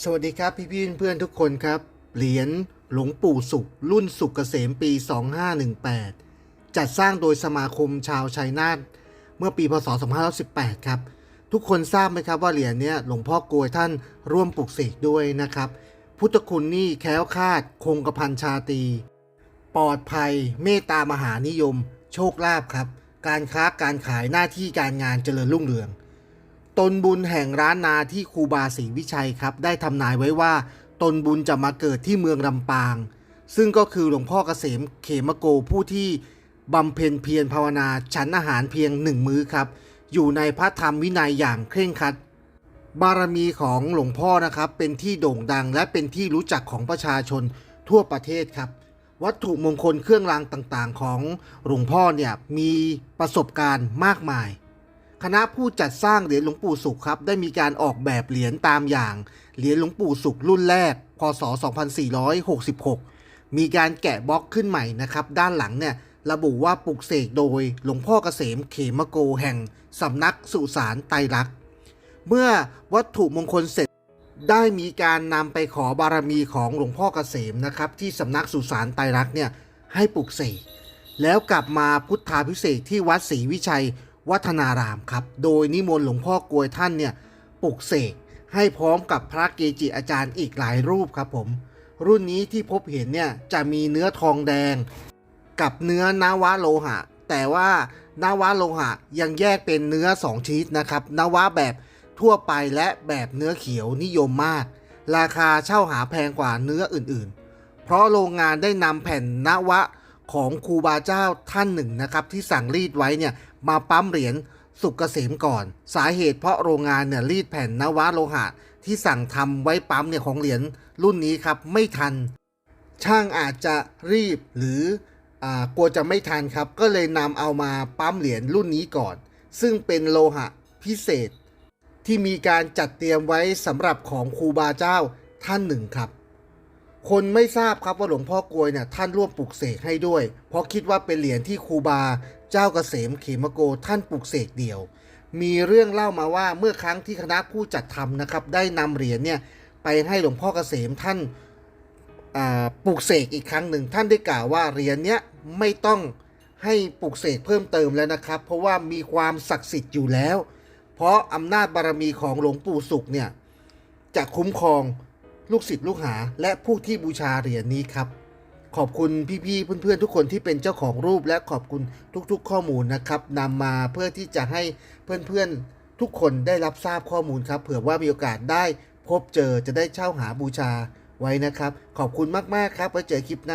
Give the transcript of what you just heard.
สวัสดีครับพี่พี่เพื่อนทุกคนครับ เหรียญหลวงปู่สุข รุ่นสุขเกษมปี 2518 จัดสร้างโดยสมาคมชาวชัยนาทเมื่อปีพศ 2518 ครับ ทุกคนทราบไหมครับว่าเหรียญเนี้ยหลวงพ่อกลวยท่านร่วมปลุกเสกด้วยนะครับ พุทธคุณนี่แคล้วคลาด คงกระพันชาตี ปลอดภัย เมตตามหานิยม โชคลาภครับ การค้าการขายหน้าที่การงานเจริญรุ่งเรือง ตนบุญแห่งร้านนาที่ครูบาศรีวิชัยครับ ได้ทำนายไว้ว่าตนบุญจะมาเกิดที่เมืองลำปาง ซึ่งก็คือหลวงพ่อเกษมเขมโกผู้ที่บำเพ็ญเพียรภาวนาฉันอาหารเพียงหนึ่งมื้อครับ อยู่ในพระธรรมวินัยอย่างเคร่งครัด บารมีของหลวงพ่อนะครับ เป็นที่โด่งดังและเป็นที่รู้จักของประชาชนทั่วประเทศครับ วัตถุมงคลเครื่องรางต่างๆ ของหลวงพ่อเนี่ยมีประสบการณ์มากมาย คณะผู้จัดสร้างเหรียญหลวงปู่สุขครับ ได้มีการออกแบบเหรียญตามอย่าง เหรียญหลวงปู่สุขรุ่นแรก พศ 2466 มีการแกะบล็อกขึ้นใหม่นะครับ ด้านหลังเนี่ยระบุว่าปลุกเสกโดยหลวงพ่อเกษมเขมโกแห่งสำนักสุสานไตรลักษณ์ เมื่อวัตถุมงคลเสร็จได้มีการนำไปขอบารมีของหลวงพ่อเกษมนะครับ ที่สำนักสุสานไตรลักษณ์เนี่ยให้ปลุกเสกแล้วกลับมาพุทธาพิเศษที่วัดศรีวิชัย วัฒนารามครับ โดยนิมนต์หลวงพ่อกลวยท่านเนี่ยปลุกเสกให้พร้อมกับพระเกจิอาจารย์อีกหลายรูปครับผม รุ่นนี้ที่พบเห็นเนี่ยจะมีเนื้อทองแดง กับเนื้อนาวะโลหะ แต่ว่านาวะโลหะยังแยกเป็นเนื้อ2ชนิดนะครับนาวะแบบทั่วไปและแบบเนื้อเขียวนิยมมาก ราคาเช่าหาแพงกว่าเนื้ออื่นๆ เพราะโรงงานได้นำแผ่นนาวะของครูบาเจ้าท่านหนึ่งนะครับที่สั่งรีดไว้เนี่ย มาปั๊มเหรียญสุกเกษมก่อน สาเหตุเพราะโรงงานเนี่ยรีดแผ่นนวะโลหะ ที่สั่งทำไว้ปั๊มเนี่ยของเหรียญรุ่นนี้ครับไม่ทัน ช่างอาจจะรีบหรืออกลัวจะไม่ทันครับ ก็เลยนำเอามาปั๊มเหรียญรุ่นนี้ก่อน ซึ่งเป็นโลหะพิเศษ ที่มีการจัดเตรียมไว้สำหรับของครูบาเจ้าท่านหนึ่งครับ คนไม่ทราบครับว่าหลวงพ่อกลวยเนี่ยท่านร่วมปลุกเสกให้ด้วย เพราะคิดว่าเป็นเหรียญที่ครูบา เจ้าเกษมเขมโกท่านปลุกเสกเดี่ยว มีเรื่องเล่ามาว่าเมื่อครั้งที่คณะผู้จัดทำนะครับ ได้นำเหรียญเนี่ยไปให้หลวงพ่อเกษมท่านาปลูกเสกอีกครั้งหนึ่งท่านได้กล่าวว่าเหรียญเนี้ยไม่ต้องให้ปลูกเสกเพิ่มเติมแล้วนะครับ เพราะว่ามีความศักดิ์สิทธิ์อยู่แล้ว เพราะอำนาจบารมีของหลวงปู่สุขเนี่ยจะคุ้มครอง ลูกศิษย์ลูกหาและผู้ที่บูชาเหรียญนี้ครับ ขอบคุณพี่ๆเพื่อนๆทุกคนที่เป็นเจ้าของรูปและขอบคุณทุกๆ ข้อมูลนะครับนำมาเพื่อที่จะให้เพื่อนๆทุกคนได้รับทราบข้อมูลครับ เผื่อว่ามีโอกาสได้พบเจอจะได้เช่าหาบูชาไว้นะครับ ขอบคุณมากๆครับไว้เจอคลิปหน้า